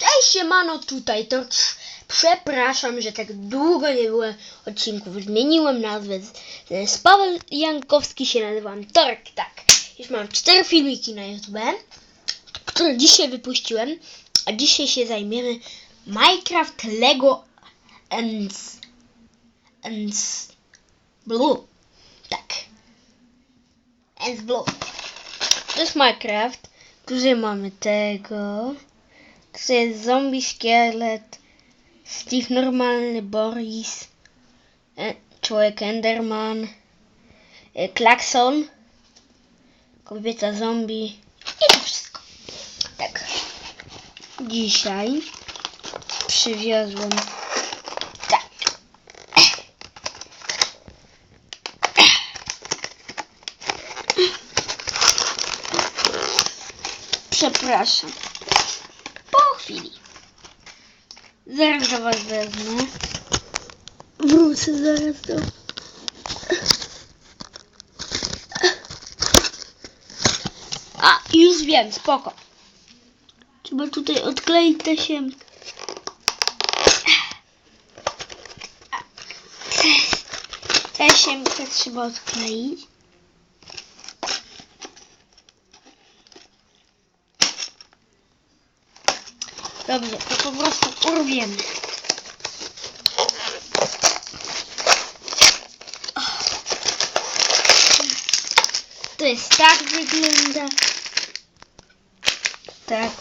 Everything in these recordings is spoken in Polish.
Cześć siemano, tutaj to przepraszam, że tak długo nie było odcinków. Zmieniłem nazwę. Z, Paweł Jankowski się nazywam Torek, tak. Już mam cztery filmiki na YouTube, które dzisiaj wypuściłem. A dzisiaj się zajmiemy Minecraft Lego and, and Blue. Tak. And Blue. To jest Minecraft. Tutaj mamy tego. Jest zombie szkielet. Steve normalny, Boris. E, człowiek Enderman. E, Klakson. Kobieta zombie. I to wszystko. Tak. Dzisiaj przywiozłem. Tak. Przepraszam. Chwili. Zaraz do was wezmę. Wrócę zaraz do... A, już wiem, spoko. Trzeba tutaj odkleić tę siemkę. Tę siemkę trzeba odkleić. Dobrze, to po prostu urwiemy. To jest tak wygląda. Tak.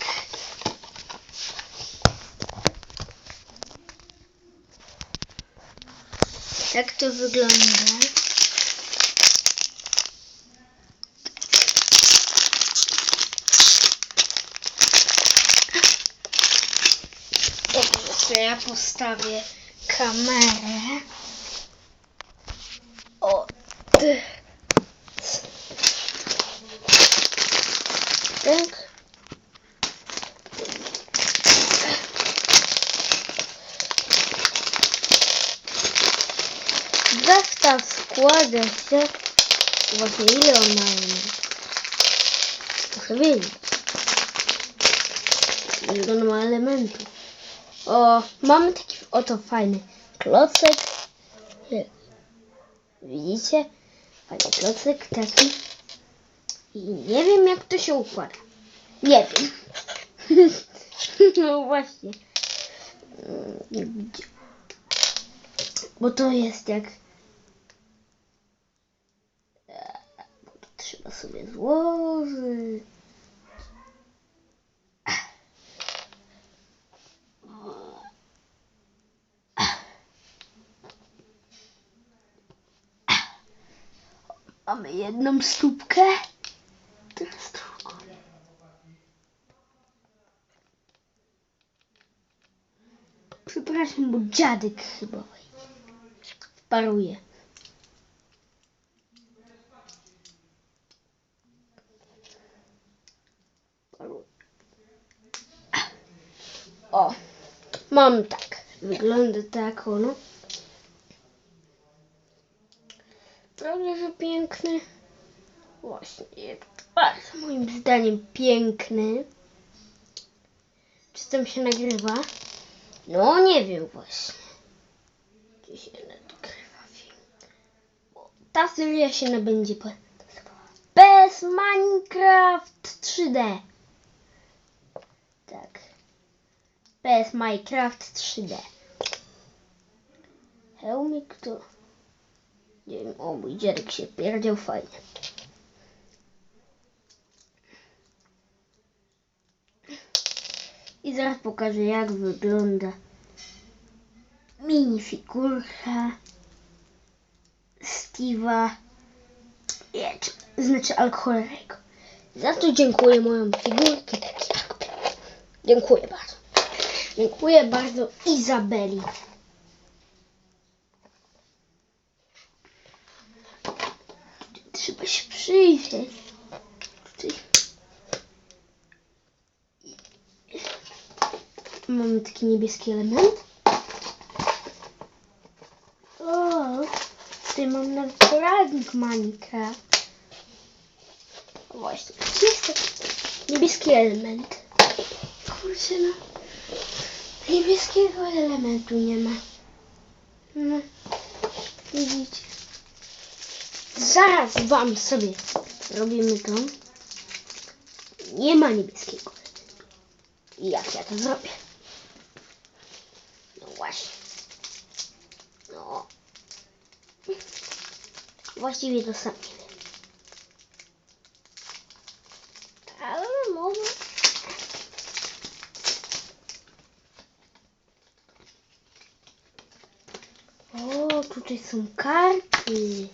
Tak to wygląda. To ja postawię kamerę. O, ty. Tak. Zestaw składa się... Właśnie ile on ma? Muszę wiedzieć. Ile on ma elementów. O, mamy taki oto fajny klocek. Widzicie? Fajny klocek taki. I nie wiem jak to się układa. Nie wiem. no właśnie. Bo to jest jak... Eee, bo to trzeba sobie złożyć. Mamy jedną stópkę. Teraz drugą. Przepraszam, bo dziadek chyba paruje. O, mam tak. Wygląda tak ono. Prawda, że piękny? Właśnie, jest bardzo moim zdaniem piękny. Czy tam się nagrywa? No, nie wiem właśnie. Czy się nagrywa film? Bo ta seria się nabędzie po... Bez Minecraft 3D. Tak. Bez Minecraft 3D. Hełmik to... Nie wiem, o mój dziadek się pierdział fajnie. I zaraz pokażę jak wygląda minifigurka Steve'a, znaczy alkoholego. Za to dziękuję moją figurkę. Dziękuję bardzo. Dziękuję bardzo Izabeli. Trzeba się przyjrzeć. Mamy taki niebieski element. O, tutaj mam nawet poradnik Minecraft. Właśnie, jest taki niebieski element. Kurczę no. Niebieskiego elementu nie ma. No, widzicie. Zaraz wam sobie robimy to. Nie ma niebieskiego jak ja to zrobię? Właśnie. No. Właściwie to sam nie. Ale może. O, tutaj są karty.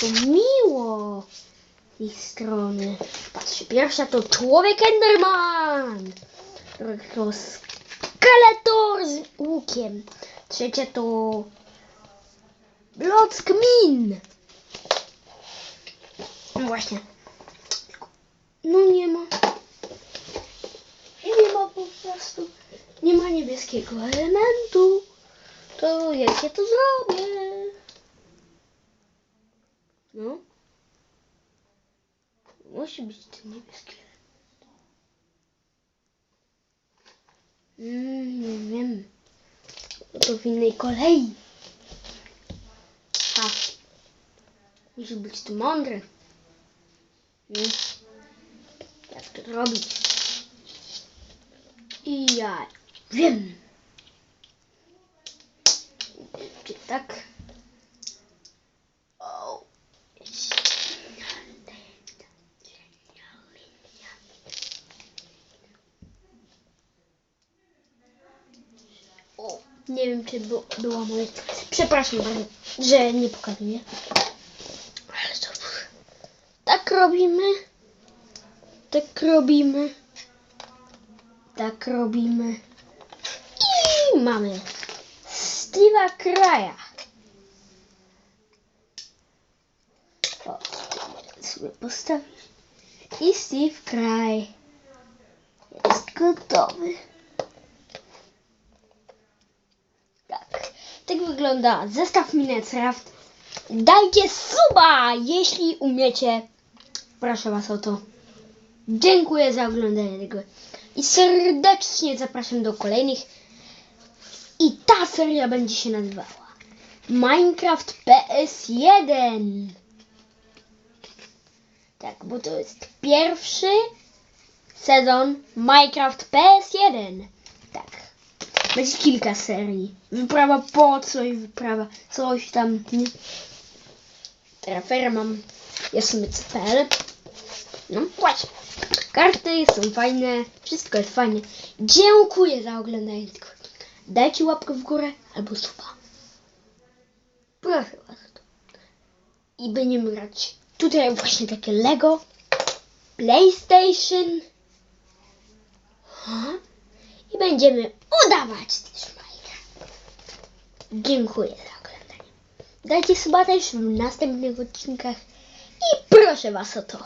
To miło z tej strony. Patrzcie, pierwsza to człowiek Enderman. Skeletor z łukiem. Trzecia to block min. No właśnie. No nie ma. Nie ma po prostu. Nie ma niebieskiego elementu. To jak ja to zrobię? No. Musi być ten niebieski element. Mm, nie wiem. To w innej kolei. Ha. Musi być tu mądry. Mm. Jak to robić? I ja wiem. Czy tak? O. O, nie wiem, czy było, była moja. Przepraszam że nie pokazuję. Ale to. Tak robimy. Tak robimy. Tak robimy. I mamy Steve'a Kraja. O, sobie postawić. I Steve Kraj jest gotowy. Tak. Wygląda zestaw Minecraft. Dajcie suba, jeśli umiecie. Proszę Was o to. Dziękuję za oglądanie tego. I serdecznie zapraszam do kolejnych. I ta seria będzie się nazywała Minecraft PS1. Tak, bo to jest pierwszy sezon Minecraft PS1. Tak. Będzie kilka serii. Wyprawa po coś, wyprawa coś tam. Nie? Traferę mam jasmyc.pl No właśnie. Karty są fajne, wszystko jest fajne. Dziękuję za oglądanie. Dajcie łapkę w górę albo suba. Proszę was. I będziemy grać tutaj właśnie takie Lego, PlayStation. I będziemy udawać też Minecraft. Dziękuję za oglądanie. Dajcie suba też w następnych odcinkach. I proszę was o to.